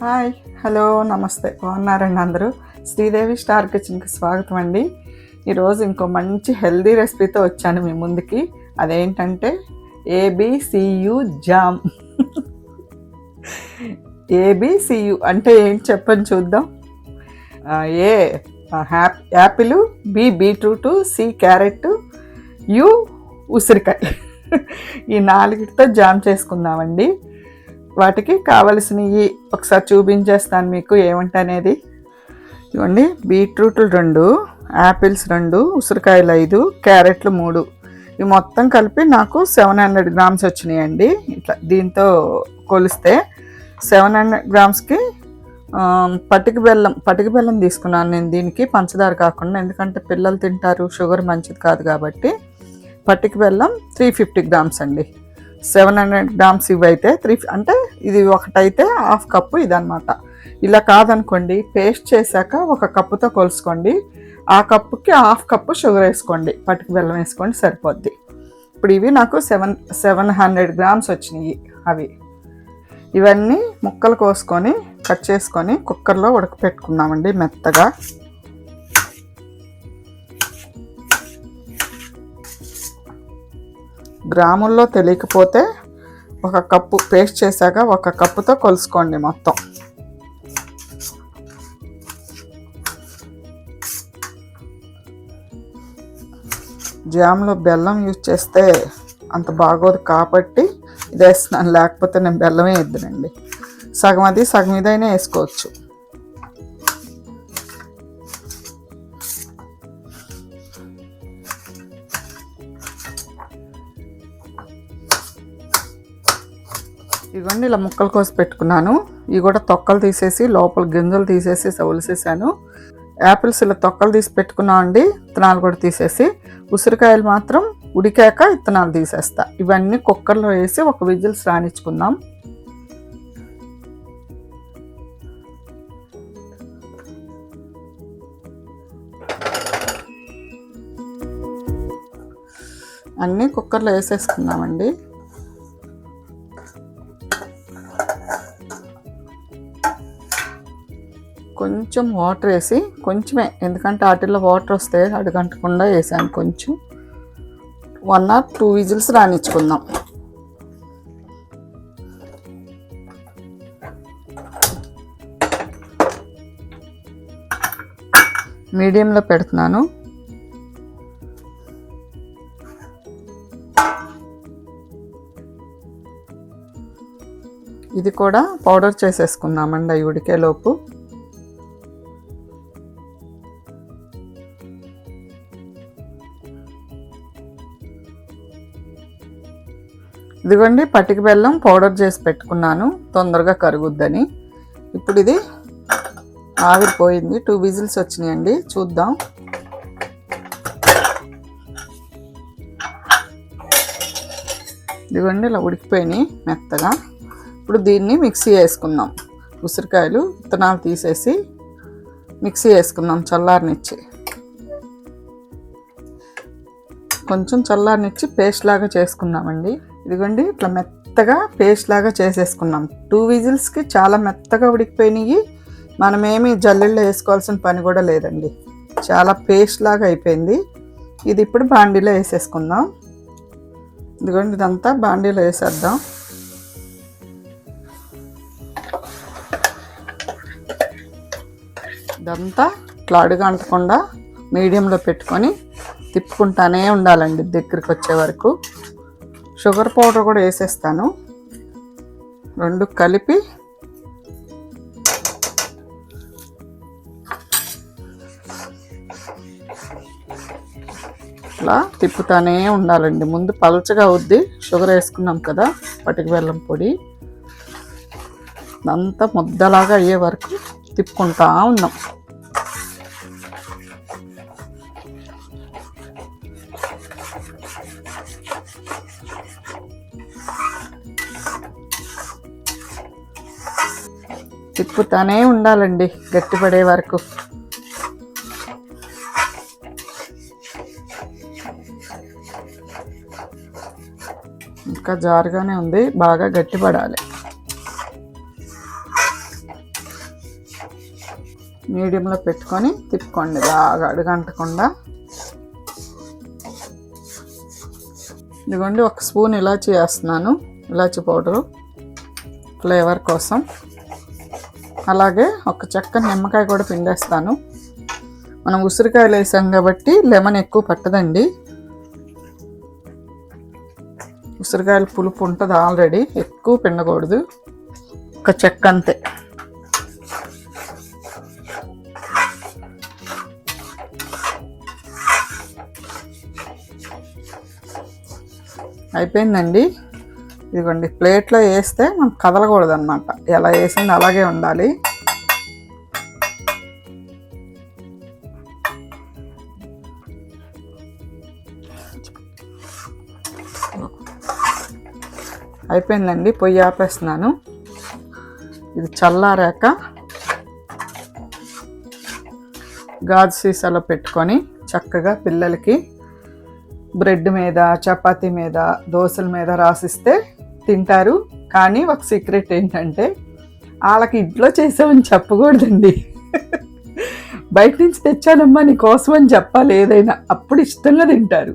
Hi hello నమస్తే. బాగున్నారండి అందరూ? శ్రీదేవి స్టార్ కిచెన్కి స్వాగతం అండి. ఈరోజు ఇంకో మంచి హెల్దీ రెసిపీతో వచ్చాను మీ ముందుకి. అదేంటంటే ఏబిసియు జామ్. ఏబిసియు అంటే ఏంటి చెప్పని చూద్దాం. A హ్యాప్ apple B beetroot C carrot U ఉసిరికాయ. ఈ నాలుగిటితో జామ్ చేసుకుందామండి. వాటికి కావలసినవి ఒకసారి చూపించేస్తాను మీకు ఏమంటనేది. ఇవ్వండి బీట్రూట్లు రెండు యాపిల్స్ రెండు ఉసిరికాయలు ఐదు క్యారెట్లు మూడు. ఇవి మొత్తం కలిపి నాకు సెవెన్ హండ్రెడ్ గ్రామ్స్ వచ్చినాయండి. ఇట్లా దీంతో కొలిస్తే సెవెన్ హండ్రెడ్ గ్రామ్స్కి పటిక బెల్లం పటిక బెల్లం తీసుకున్నాను నేను దీనికి పంచదార కాకుండా. ఎందుకంటే పిల్లలు తింటారు షుగర్ మంచిది కాదు కాబట్టి పటిక బెల్లం త్రీ ఫిఫ్టీ గ్రామ్స్ అండి. సెవెన్ హండ్రెడ్ గ్రామ్స్ ఇవి అయితే త్రీ అంటే ఇది ఒకటైతే హాఫ్ కప్పు ఇదనమాట ఇలా కాదనుకోండి పేస్ట్ చేశాక ఒక కప్పుతో కొలుసుకోండి. ఆ కప్పుకి హాఫ్ కప్పు షుగర్ వేసుకోండి. పట్టుకు బెల్లం వేసుకోండి సరిపోద్ది. ఇప్పుడు ఇవి నాకు సెవెన్ సెవెన్ హండ్రెడ్ గ్రామ్స్ వచ్చినాయి అవి. ఇవన్నీ ముక్కలు కోసుకొని కట్ చేసుకొని కుక్కర్లో ఉడకపెట్టుకున్నామండి మెత్తగా. గ్రాముల్లో తెలియకపోతే ఒక కప్పు పేస్ట్ చేశాక ఒక కప్పుతో కొలుసుకోండి మొత్తం. జామ్లో బెల్లం యూజ్ చేస్తే అంత బాగోదు కాబట్టి ఇది వేస్తున్నాను లేకపోతే నేను బెల్లమే వేద్దునండి సగం అది సగం ఇదైనా వేసుకోవచ్చు. ఇవన్నీ ఇలా ముక్కలు కోసి పెట్టుకున్నాను. ఇవి కూడా తొక్కలు తీసేసి లోపల గింజలు తీసేసి సౌలిసేసాను యాపిల్స్ ఇలా తొక్కలు తీసి పెట్టుకున్నాం అండి విత్తనాలు కూడా తీసేసి. ఉసిరికాయలు మాత్రం ఉడికాక విత్తనాలు తీసేస్తా. ఇవన్నీ కుక్కర్లో వేసి ఒక విజిల్స్ రాణించుకుందాం అన్నీ కుక్కర్లో వేసేసుకుందామండి. కొంచెం వాటర్ వేసి కొంచెమే ఎందుకంటే వాటిల్లో వాటర్ వస్తే అడుగంటకుండా వేసాను కొంచెం. వన్ ఆర్ టూ విజిల్స్ రానిచ్చుకుందాం. మీడియంలో పెడుతున్నాను. ఇది కూడా పౌడర్ చేసేసుకుందామండి అవి ఉడికేలోపు ఇదిగోండి పటిక బెల్లం పౌడర్ చేసి పెట్టుకున్నాను. తొందరగా కరుగుద్దని. ఇప్పుడు ఇది ఆవిరిపోయింది. టూ విజిల్స్ వచ్చినాయండి. చూద్దాం. ఇదిగోండి ఇలా ఉడికిపోయినాయి మెత్తగా. ఇప్పుడు దీన్ని మిక్సీ వేసుకుందాం. ఉసిరికాయలు విత్తనాలు తీసేసి మిక్సీ వేసుకుందాం చల్లారనిచ్చి. కొంచెం చల్లారనిచ్చి పేస్ట్ లాగా చేసుకుందామండి. ఇదిగోండి ఇట్లా మెత్తగా పేస్ట్ లాగా చేసేసుకున్నాం. టూ విజిల్స్కి చాలా మెత్తగా ఉడికిపోయినాయి. మనమేమి జల్లెళ్ళు వేసుకోవాల్సిన పని కూడా లేదండి. చాలా పేస్ట్ లాగా అయిపోయింది. ఇది ఇప్పుడు బాండీలో వేసేసుకుందాం. ఇదిగోండి ఇదంతా బాండీలో వేసేద్దాం. ఇదంతా ఇట్లా అడుగంటకుండా మీడియంలో పెట్టుకొని తిప్పుకుంటానే ఉండాలండి దగ్గరికి వచ్చే వరకు. షుగర్ పౌడర్ కూడా వేసేస్తాను. రెండు కలిపి ఇట్లా తిప్పుతానే ఉండాలండి. ముందు పలచగా అవుద్ది. షుగర్ వేసుకున్నాం కదా పటికి బెల్లం పొడి. అంతా ముద్దలాగా అయ్యే వరకు తిప్పుకుంటా ఉన్నాం. తిప్పుతానే ఉండాలండి గట్టిపడే వరకు. ఇంకా జారుగానే ఉంది బాగా గట్టిపడాలి. మీడియంలో పెట్టుకొని తిప్పుకోండి బాగా అడుగంటకుండా. ఇదిగోండి ఒక స్పూన్ ఇలాచి వేస్తున్నాను ఇలాచి పౌడరు ఫ్లేవర్ కోసం. అలాగే ఒక చెక్క నిమ్మకాయ కూడా పిండేస్తాను. మనం ఉసిరికాయలు వేసాం కాబట్టి లెమన్ ఎక్కువ పట్టదండి. ఉసిరికాయల పులుపు ఉంటుంది ఆల్రెడీ ఎక్కువ పిండకూడదు. ఒక చెక్క అంతే. అయిపోయిందండి. ఇదిగోండి ప్లేట్లో వేస్తే మనం కదలకూడదు అనమాట ఎలా వేసింది అలాగే ఉండాలి. అయిపోయిందండి పొయ్యి ఆపేస్తున్నాను. ఇది చల్లారాక గాజు సీసాలో పెట్టుకొని చక్కగా పిల్లలకి బ్రెడ్ మీద చపాతీ మీద దోశల మీద రాసిస్తే తింటారు. కానీ ఒక సీక్రెట్ ఏంటంటే వాళ్ళకి ఇంట్లో చేసామని చెప్పకూడదండి. బయట నుంచి తెచ్చానమ్మా నీ కోసం అని చెప్పాలి ఏదైనా. అప్పుడు ఇష్టంగా తింటారు.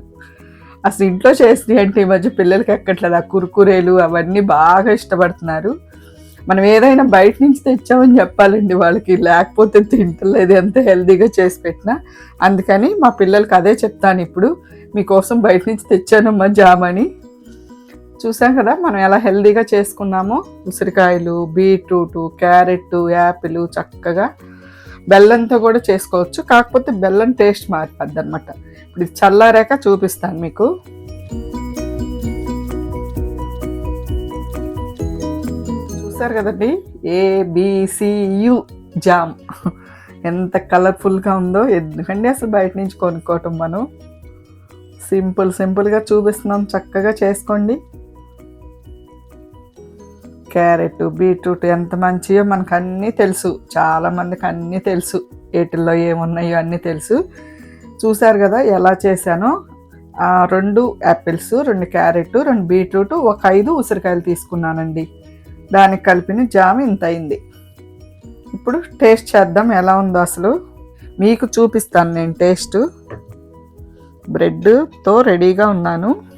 అసలు ఇంట్లో చేసినవి అంటే ఈ మధ్య పిల్లలకి ఎక్కట్లేదు. ఆ కురుకురేలు అవన్నీ బాగా ఇష్టపడుతున్నారు. మనం ఏదైనా బయట నుంచి తెచ్చామని చెప్పాలండి వాళ్ళకి. లేకపోతే తింటలేదు ఎంత హెల్తీగా చేసి పెట్టినా. అందుకని మా పిల్లలకి అదే చెప్తాను ఇప్పుడు. మీకోసం బయట నుంచి తెచ్చానమ్మా జామని చూసాం కదా మనం ఎలా హెల్దీగా చేసుకున్నామో ఉసిరికాయలు బీట్రూట్ క్యారెట్ యాపిల్ చక్కగా బెల్లంతో కూడా చేసుకోవచ్చు. కాకపోతే బెల్లం టేస్ట్ మారిపోద్ది అనమాట ఇప్పుడు ఇది చల్లారాక చూపిస్తాను మీకు. చూసారు కదండి? ఏబిసియు జామ్ ఎంత కలర్ఫుల్గా ఉందో ఎందుకండి అసలు బయట నుంచి కొనుక్కోవటం మనం? సింపుల్ సింపుల్గా చూపిస్తున్నాం. చక్కగా చేసుకోండి. క్యారెట్ బీట్రూట్ ఎంత మంచియో మనకు అన్నీ తెలుసు. చాలా మందికి అన్నీ తెలుసు. ఏటిల్లో ఏమున్నాయో అన్నీ తెలుసు. చూసారు కదా ఎలా చేశానో? రెండు యాపిల్స్ రెండు క్యారెట్ రెండు బీట్రూట్ ఒక ఐదు ఉసిరికాయలు తీసుకున్నానండి. దానికి కలిపిన జామ్ ఇంత అయింది. ఇప్పుడు టేస్ట్ చేద్దాం ఎలా ఉందో అసలు. మీకు చూపిస్తాను నేను టేస్ట్. బ్రెడ్తో రెడీగా ఉన్నాను.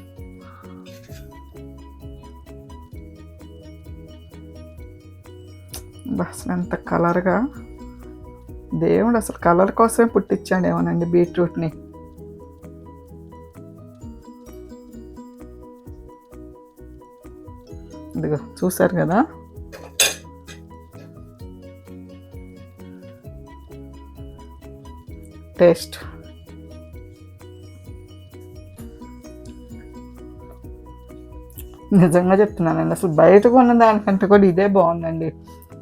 అసలు ఎంత కలర్గా దేవుడు అసలు కలర్ కోసమే పుట్టించాడేమోనండి బీట్రూట్ని. ఇదిగో చూసారు కదా. టేస్ట్. నిజంగా చెప్తున్నానండి అసలు బయట కొన్న దానికంటే కూడా ఇదే బాగుందండి.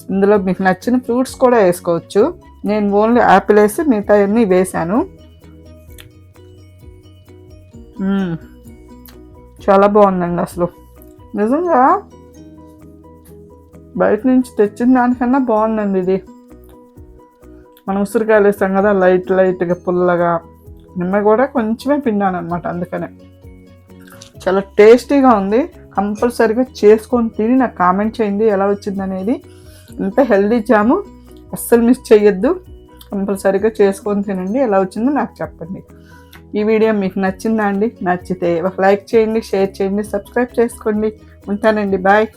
ఇందులో మీకు నచ్చిన ఫ్రూట్స్ కూడా వేసుకోవచ్చు. నేను ఓన్లీ యాపిల్ వేసి మిగతా అన్నీ వేసాను చాలా బాగుందండి అసలు. నిజంగా బయట నుంచి తెచ్చిన దానికన్నా బాగుందండి ఇది. మనం ఉసిరికాయలు వేస్తాం కదా లైట్ లైట్గా పుల్లగా. నిమ్మ కూడా కొంచెమే పిండాను అనమాట అందుకనే. చాలా టేస్టీగా ఉంది. కంపల్సరీగా చేసుకొని తిని నాకు కామెంట్ చేయండి ఎలా వచ్చింది అనేది ఎంత హెల్దీ జాము అస్సలు మిస్ చేయొద్దు కంపల్సరీగా చేసుకొని తినండి. ఎలా వచ్చిందో నాకు చెప్పండి. ఈ వీడియో మీకు నచ్చిందా అండి? నచ్చితే ఒక లైక్ చేయండి షేర్ చేయండి సబ్స్క్రైబ్ చేసుకోండి. ఉంటానండి. బాయ్